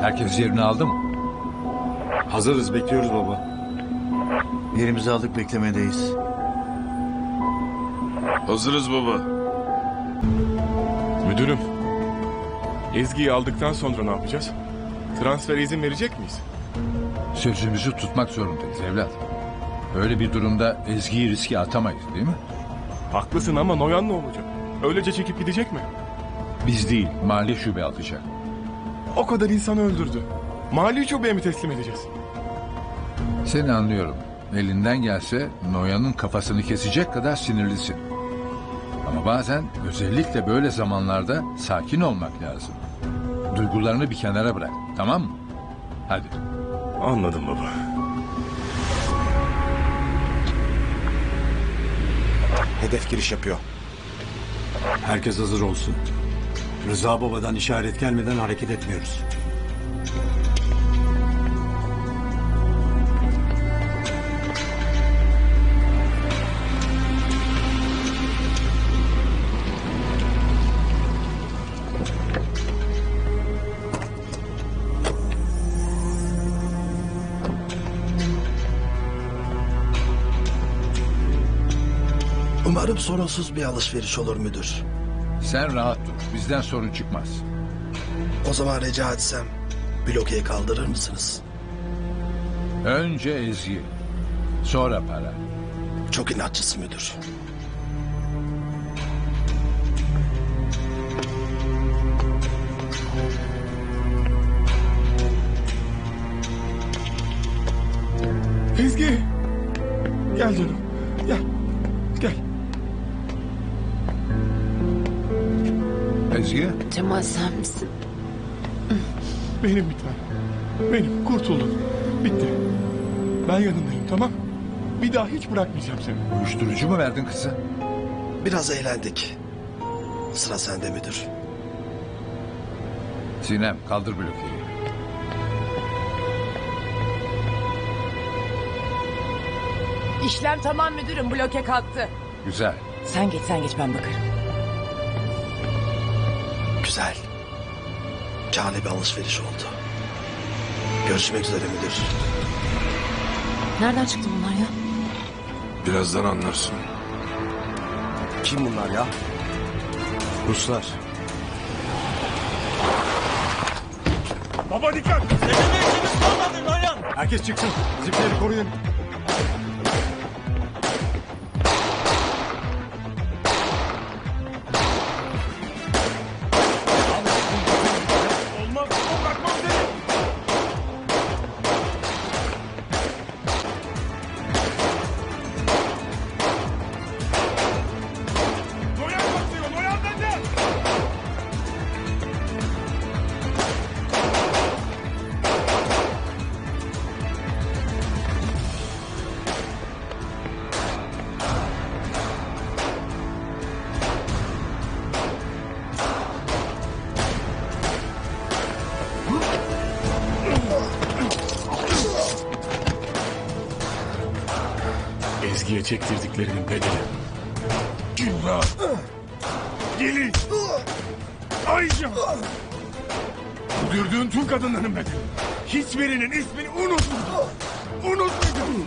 Herkes yerini aldı mı? Hazırız bekliyoruz baba. Yerimizi aldık beklemedeyiz. Hazırız baba. Müdürüm. Ezgi'yi aldıktan sonra ne yapacağız? Transfere izin verecek miyiz? Sözümüzü tutmak zorundayız evlat. Böyle bir durumda Ezgi'yi riske atamayız değil mi? Haklısın ama Noyan ne olacak? Öylece çekip gidecek mi? Biz değil, mali şube alacak. O kadar insanı öldürdü. Mali şubeye mi teslim edeceğiz? Seni anlıyorum. Elinden gelse Noyan'ın kafasını kesecek kadar sinirlisin. Ama bazen özellikle böyle zamanlarda sakin olmak lazım. Duygularını bir kenara bırak, tamam mı? Hadi. Anladım baba. Hedef giriş yapıyor. Herkes hazır olsun. Rıza babadan işaret gelmeden hareket etmiyoruz. Umarım sorunsuz bir alışveriş olur müdür. Sen rahat dur, bizden sorun çıkmaz. O zaman rica etsem blokeyi kaldırır mısınız? Önce Ezgi, sonra para. Çok inatçısı müdür. Ezgi! Gel canım. Gel. Gel. Ezgi, Cemal sen misin? Benim bir tane. Benim. Kurtuldun. Bitti. Ben yanındayım tamam? Bir daha hiç bırakmayacağım seni. uyuşturucu mu verdin kızı? Biraz eğlendik. Sıra sende müdür. Sinem, kaldır blokeyi. İşlem tamam müdürüm bloke kalktı. Güzel. Sen geç sen geç ben bakarım. Güzel. Kârlı bir alışveriş oldu. Görüşmek üzere müdür. Nereden çıktı bunlar ya? Birazdan anlarsın. Kim bunlar ya? Ruslar. Baba dikkat! Herkes çıksın. Bizimkileri koruyun. Ezgi'ye çektirdiklerinin bedeli. Gülra. Gelin. Ayca. Bu gördüğün tüm kadınların bedeli. Hiçbirinin ismini unutmadım. Unutmayacağım.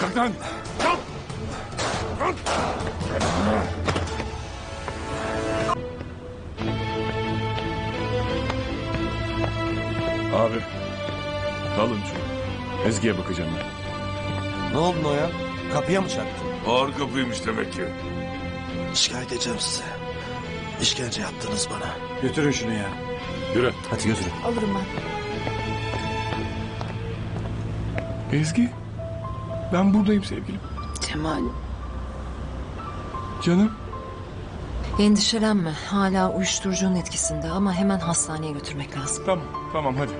Kalk lan. Kalk. Kalk. Abi. Kalın şu. Ezgi'ye bakacağım ben. Ne oldu o ya? Kapıya mı çarptı? Ağır kapıymış demek ki. Şikayet edeceğim size. İşkence yaptınız bana. Götürün şunu ya. Yürü. Hadi götürün. Alırım ben. Ezgi. Ben buradayım sevgilim. Cemal. Canım. Endişelenme hala uyuşturucunun etkisinde ama hemen hastaneye götürmek lazım. Tamam. Tamam hadi.